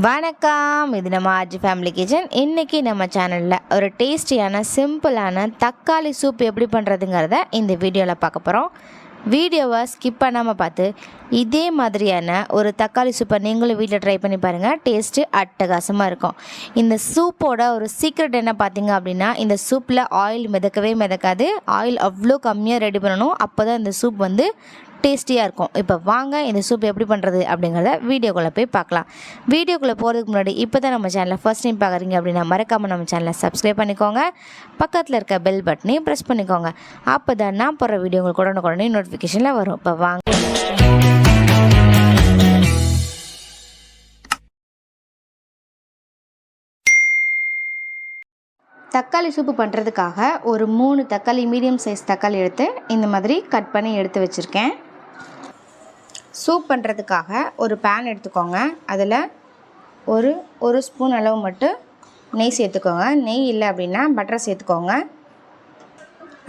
வணக்கம். இது நம்ம ஆஜி ஃபேமிலி கிச்சன் இன்றைக்கி நம்ம சேனலில் ஒரு டேஸ்டியான சிம்பிளான தக்காளி சூப் எப்படி பண்ணுறதுங்கிறத இந்த வீடியோவில் பார்க்க போகிறோம் வீடியோவை ஸ்கிப் பண்ணாமல் பார்த்து இதே மாதிரியான ஒரு தக்காளி சூப்பை நீங்களும் வீட்டில் ட்ரை பண்ணி பாருங்கள் டேஸ்ட்டு அட்டகாசமாக இருக்கும். இந்த சூப்போட ஒரு சீக்ரெட் என்ன பார்த்தீங்க அப்படின்னா இந்த சூப்பில் ஆயில் மிதக்கவே மிதக்காது. ஆயில் அவ்வளோ கம்மியாக ரெடி பண்ணணும். அப்போ தான் இந்த சூப் வந்து டேஸ்டியாக இருக்கும். இப்போ வாங்க இந்த சூப் எப்படி பண்ணுறது அப்படிங்கிறத வீடியோக்குள்ளே போய் பார்க்கலாம். வீடியோக்குள்ளே போகிறதுக்கு முன்னாடி இப்போ தான் நம்ம சேனலை ஃபஸ்ட் டைம் பார்க்குறீங்க அப்படின்னா மறக்காமல் நம்ம சேனலை சப்ஸ்கிரைப் பண்ணிக்கோங்க. பக்கத்தில் இருக்க பெல் பட்டனையும் ப்ரெஸ் பண்ணிக்கோங்க. அப்போ தான் நான் போகிற வீடியோ உங்களுக்கு உடனுக்குடனே நோட்டிஃபிகேஷனில் வரும். இப்போ வாங்க. தக்காளி சூப்பு பண்ணுறதுக்காக ஒரு மூணு தக்காளி மீடியம் சைஸ் தக்காளி எடுத்து இந்த மாதிரி கட் பண்ணி எடுத்து வச்சுருக்கேன். சூப் பண்ணுறதுக்காக ஒரு பேன் எடுத்துக்கோங்க. அதில் ஒரு ஒரு ஸ்பூன் அளவு மட்டும் நெய் சேர்த்துக்கோங்க. நெய் இல்லை அப்படின்னா பட்டர் சேர்த்துக்கோங்க.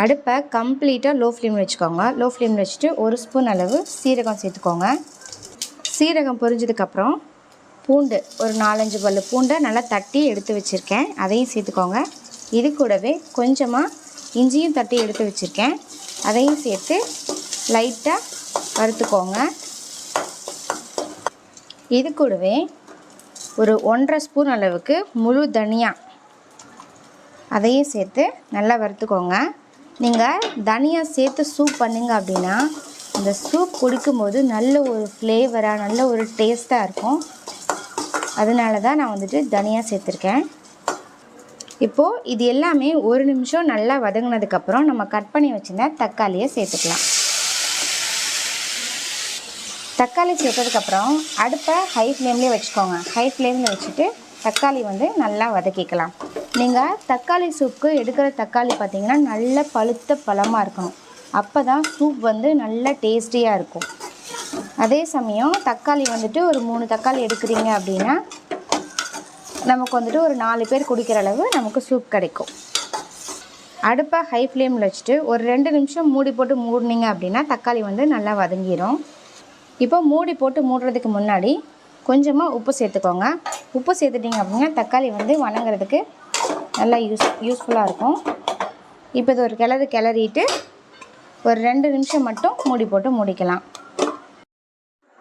அடுப்பை கம்ப்ளீட்டாக லோ ஃப்ளேமில் வச்சுக்கோங்க. லோ ஃப்ளேமில் வச்சுட்டு ஒரு ஸ்பூன் அளவு சீரகம் சேர்த்துக்கோங்க. சீரகம் பொரிஞ்சதுக்கப்புறம் பூண்டு ஒரு நாலஞ்சு பல்லு பூண்டை நல்லா தட்டி எடுத்து வச்சுருக்கேன். அதையும் சேர்த்துக்கோங்க. இது கூடவே கொஞ்சமாக இஞ்சியும் தட்டி எடுத்து வச்சுருக்கேன். அதையும் சேர்த்து லைட்டாக வறுத்துக்கோங்க. இது கூடவே ஒரு ஒன்றரை ஸ்பூன் அளவுக்கு முழு தனியா அதையும் சேர்த்து நல்லா வறுத்துக்கோங்க. நீங்கள் தனியா சேர்த்து சூப் பண்ணுங்க அப்படின்னா அந்த சூப் குடிக்கும்போது நல்ல ஒரு ஃப்ளேவராக நல்ல ஒரு டேஸ்ட்டாக இருக்கும். அதனால தான் நான் வந்துட்டு தனியாக சேர்த்துருக்கேன். இப்போது இது எல்லாமே ஒரு நிமிஷம் நல்லா வதங்கினதுக்கப்புறம் நம்ம கட் பண்ணி வச்சுருந்த தக்காளியை சேர்த்துக்கலாம். தக்காளி சேர்த்ததுக்கப்புறம் அடுப்பை ஹை ஃப்ளேம்லேயே வச்சுக்கோங்க. ஹை ஃப்ளேமில் வச்சுட்டு தக்காளி வந்து நல்லா வதக்கிக்கலாம். நீங்கள் தக்காளி சூப்புக்கு எடுக்கிற தக்காளி பார்த்தீங்கன்னா நல்ல பழுத்த பழமாக இருக்கணும். அப்போ தான் சூப் வந்து நல்ல டேஸ்டியாக இருக்கும். அதே சமயம் தக்காளி வந்துட்டு ஒரு மூணு தக்காளி எடுக்கிறீங்க அப்படின்னா நமக்கு வந்துட்டு ஒரு நாலு பேர் குடிக்கிற அளவு நமக்கு சூப் கிடைக்கும். அடுப்பை ஹை ஃப்ளேமில் வச்சுட்டு ஒரு ரெண்டு நிமிஷம் மூடி போட்டு மூடினீங்க அப்படின்னா தக்காளி வந்து நல்லா வதங்கிடும் இப்போ மூடி போட்டு மூடுறதுக்கு முன்னாடி கொஞ்சமாக உப்பு சேர்த்துக்கோங்க. உப்பு சேர்த்துட்டிங்க அப்படின்னா தக்காளி வந்து வணங்குறதுக்கு நல்லா யூஸ் யூஸ்ஃபுல்லாக இருக்கும். இப்போ இது ஒரு கிளறு கிளறிட்டு ஒரு ரெண்டு நிமிஷம் மட்டும் மூடி போட்டு மூடிக்கலாம்.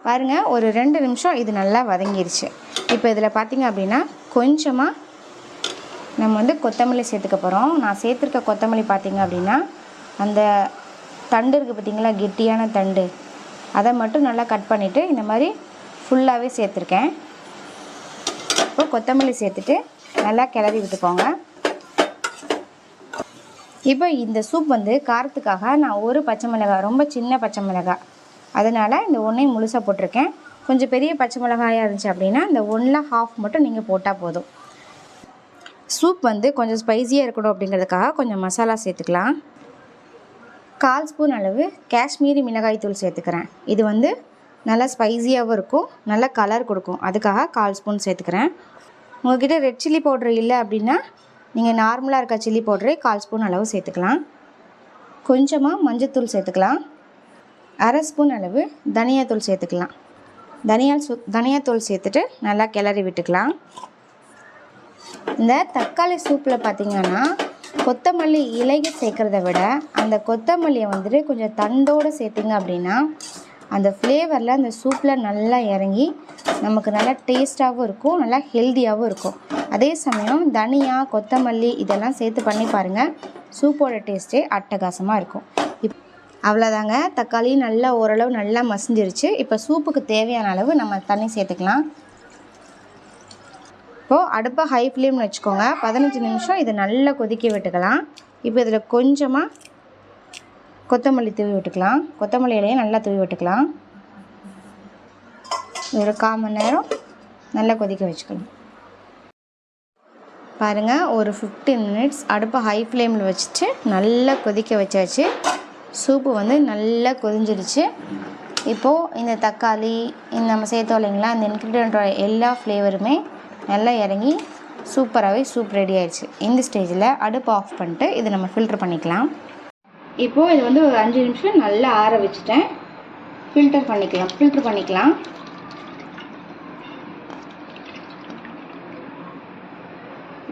பாருங்கள் ஒரு ரெண்டு நிமிஷம் இது நல்லா வதங்கிருச்சு. இப்போ இதில் பார்த்தீங்க அப்படின்னா கொஞ்சமாக நம்ம வந்து கொத்தமல்லி சேர்த்துக்க போகிறோம் நான் சேர்த்துருக்க கொத்தமல்லி பார்த்தீங்க அப்படின்னா அந்த தண்டு இருக்குது பார்த்திங்களா? கெட்டியான தண்டு. அதை மட்டும் நல்லா கட் பண்ணிவிட்டு இந்த மாதிரி ஃபுல்லாகவே சேர்த்துருக்கேன். இப்போ கொத்தமல்லி சேர்த்துட்டு நல்லா கிளறி விட்டுக்கோங்க. இப்போ இந்த சூப் வந்து காரத்துக்காக நான் ஒரு பச்சை மிளகாய் ரொம்ப சின்ன பச்சை மிளகாய். அதனால் இந்த ஒன்றையும் முழுசாக போட்டிருக்கேன். கொஞ்சம் பெரிய பச்சை மிளகாயாக இருந்துச்சு அப்படின்னா இந்த ஒன்றில் ஹாஃப் மட்டும் நீங்கள் போட்டால் போதும். சூப் வந்து கொஞ்சம் ஸ்பைஸியாக இருக்கணும் அப்படிங்கிறதுக்காக கொஞ்சம் மசாலா சேர்த்துக்கலாம். கால் ஸ்பூன் அளவு காஷ்மீரி மிளகாய் தூள் சேர்த்துக்கிறேன். இது வந்து நல்லா ஸ்பைஸியாகவும் இருக்கும். நல்ல கலர் கொடுக்கும். அதுக்காக கால் ஸ்பூன் சேர்த்துக்கிறேன். உங்கள்கிட்ட ரெட் சில்லி பவுட்ரு இல்லை அப்படின்னா நீங்கள் நார்மலாக இருக்க சில்லி பவுட்ரே கால் ஸ்பூன் அளவு சேர்த்துக்கலாம். கொஞ்சமாக மஞ்சத்தூள் சேர்த்துக்கலாம். அரை ஸ்பூன் அளவு தனியாத்தூள் சேர்த்துக்கலாம். தனியா சு தனியாத்தூள் சேர்த்துட்டு நல்லா கிளறி விட்டுக்கலாம். இந்த தக்காளி சூப்பில் பார்த்திங்கன்னா கொத்தமல்லி இலையை சேர்க்குறத விட அந்த கொத்தமல்லியை வந்துட்டு கொஞ்சம் தண்டோடு சேர்த்திங்க அப்படின்னா அந்த ஃப்ளேவரில் அந்த சூப்பில் நல்லா இறங்கி நமக்கு நல்லா டேஸ்ட்டாகவும் இருக்கும் நல்லா ஹெல்த்தியாகவும் இருக்கும். அதே சமயம் தனியா கொத்தமல்லி இதெல்லாம் சேர்த்து பண்ணி பாருங்கள் சூப்போட டேஸ்ட்டே அட்டகாசமாக இருக்கும். இப் அவ்வளோதாங்க தக்காளி நல்லா ஓரளவு நல்லா மசிஞ்சிருச்சு. இப்போ சூப்புக்கு தேவையான அளவு நம்ம தண்ணி சேர்த்துக்கலாம். இப்போது அடுப்பை ஹை ஃப்ளேம்னு வச்சுக்கோங்க. பதினஞ்சு நிமிஷம் இதை நல்லா கொதிக்க விட்டுக்கலாம். இப்போ இதில் கொஞ்சமாக கொத்தமல்லி தூவி விட்டுக்கலாம். கொத்தமல்லி இலையை நல்லா தூவி விட்டுக்கலாம். ஒரு கால் மணி நேரம் நல்லா கொதிக்க வச்சுக்கலாம் பாருங்கள் ஒரு ஃபிஃப்டீன் மினிட்ஸ் அடுப்பை ஹை ஃப்ளேமில் வச்சுட்டு நல்லா கொதிக்க வச்சாச்சு. சூப்பு வந்து நல்லா கொதிஞ்சிருச்சு இப்போது இந்த தக்காளி இந்த நம்ம சேர்த்தோம் இல்லைங்களா இந்த இன்க்ரீடியன்ட் எல்லா ஃப்ளேவருமே நல்லா இறங்கி சூப்பராகவே சூப் ரெடி ஆயிடுச்சு. இந்த ஸ்டேஜில் அடுப்பு ஆஃப் பண்ணிட்டு இதை நம்ம ஃபில்ட்ரு பண்ணிக்கலாம். இப்போது இது வந்து ஒரு அஞ்சு நிமிஷம் நல்லா ஆற வச்சுட்டேன். ஃபில்டர் பண்ணிக்கலாம். ஃபில்ட்ரு பண்ணிக்கலாம்.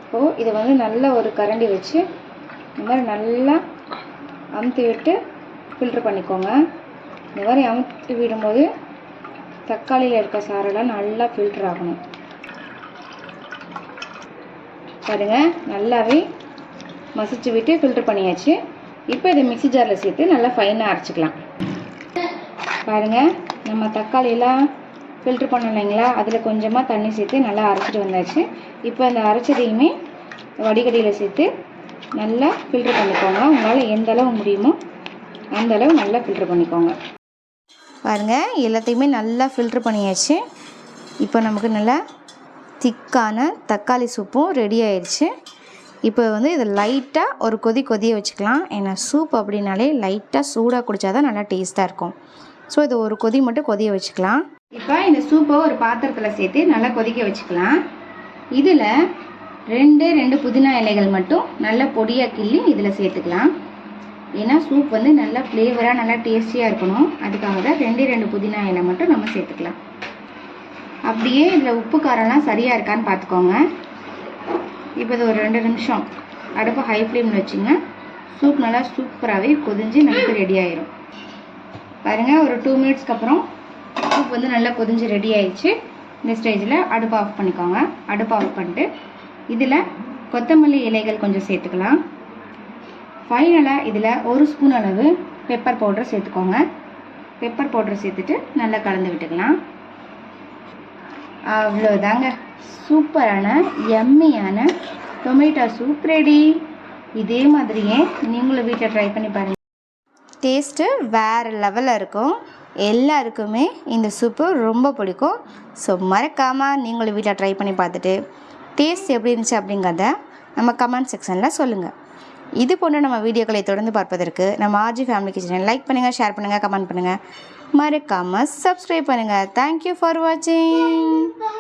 இப்போது இதை வந்து நல்ல ஒரு கரண்டி வச்சு இந்த மாதிரி நல்லா அமுத்தி விட்டு ஃபில்ட்ரு பண்ணிக்கோங்க. இந்த மாதிரி அமுத்தி விடும்போது தக்காளியில் இருக்க சாரெல்லாம் நல்லா ஃபில்டர் ஆகணும். பாருங்க நல்லாவே மசிச்சு விட்டு ஃபில்டர் பண்ணியாச்சு. இப்போ இதை மிக்சி ஜாரில் சேர்த்து நல்லா ஃபைனாக அரைச்சிக்கலாம். பாருங்க நம்ம தக்காளியெல்லாம் ஃபில்ட்ரு பண்ணலைங்களா இல்லைங்களா? அதில் கொஞ்சமாக தண்ணி சேர்த்து நல்லா அரைச்சிட்டு வந்தாச்சு. இப்போ அந்த அரைச்சதையுமே வடிகடியில் சேர்த்து நல்லா ஃபில்ட்ரு பண்ணிக்கோங்க. உங்களால் எந்த அளவு முடியுமோ அந்த அளவு நல்லா ஃபில்ட்ரு பண்ணிக்கோங்க. பாருங்கள் எல்லாத்தையுமே நல்லா ஃபில்ட்ரு பண்ணியாச்சு. இப்போ நமக்கு நல்லா திக்கான தக்காளி சூப்பும் ரெடி ஆயிடுச்சு. இப்போ வந்து இதை லைட்டாக ஒரு கொதி கொதிய வச்சுக்கலாம். ஏன்னா சூப் அப்படின்னாலே லைட்டாக சூடாக குடித்தா தான் நல்லா டேஸ்ட்டாக இருக்கும். ஸோ இது ஒரு கொதி மட்டும் கொதிய வச்சுக்கலாம். இப்போ இந்த சூப்பை ஒரு பாத்திரத்தில் சேர்த்து நல்லா கொதிக்க வச்சுக்கலாம். இதில் ரெண்டு ரெண்டு புதினா இலைகள் மட்டும் நல்லா பொடியாக கிள்ளி இதில் சேர்த்துக்கலாம். ஏன்னா சூப் வந்து நல்லா ஃப்ளேவராக நல்லா டேஸ்டியாக இருக்கணும். அதுக்காக தான் ரெண்டு ரெண்டு புதினா இலை மட்டும் நம்ம சேர்த்துக்கலாம். அப்படியே இதில் உப்பு காரம்லாம் சரியாக இருக்கான்னு பார்த்துக்கோங்க இப்போ இது ஒரு ரெண்டு நிமிஷம். அடுப்பு ஹை ஃப்ளேமில் வச்சுங்க. சூப் நல்லா சூப்பராகவே கொதிஞ்சு நமக்கு ரெடி ஆயிரும். பாருங்கள் ஒரு டூ மினிட்ஸ்க்கு அப்புறம் சூப் வந்து நல்லா கொதிஞ்சு ரெடி ஆயிடுச்சு. இந்த ஸ்டேஜில் அடுப்பை ஆஃப் பண்ணிக்கோங்க. அடுப்பை ஆஃப் பண்ணிட்டு இதில் கொத்தமல்லி இலைகள் கொஞ்சம் சேர்த்துக்கலாம். ஃபைனலாக இதில் ஒரு ஸ்பூன் அளவு பெப்பர் பவுடர் சேர்த்துக்கோங்க. பெப்பர் பவுடர் சேர்த்துட்டு நல்லா கலந்து விட்டுக்கலாம். அவ்வளோதாங்க சூப்பரான எம்மியான டொமேட்டோ சூப் ரெடி இதே மாதிரியே நீங்களும் வீட்டில் ட்ரை பண்ணி பாருங்கள் டேஸ்ட்டு வேறு லெவலில் இருக்கும். எல்லாருக்குமே இந்த சூப்பு ரொம்ப பிடிக்கும். ஸோ மறக்காமல் நீங்களும் வீட்டில் ட்ரை பண்ணி பார்த்துட்டு டேஸ்ட் எப்படி இருந்துச்சு அப்படிங்கிறத நம்ம கமெண்ட் செக்ஷனில் சொல்லுங்கள் இது போன்ற நம்ம வீடியோக்களை தொடர்ந்து பார்ப்பதற்கு நம்ம ஆர்ஜி ஃபேமிலி கிச்சனை லைக் பண்ணுங்கள் ஷேர் பண்ணுங்கள் கமெண்ட் பண்ணுங்கள் மறக்காமல் சப்ஸ்கிரைப் பண்ணுங்கள் தேங்க்யூ ஃபார் வாட்சிங்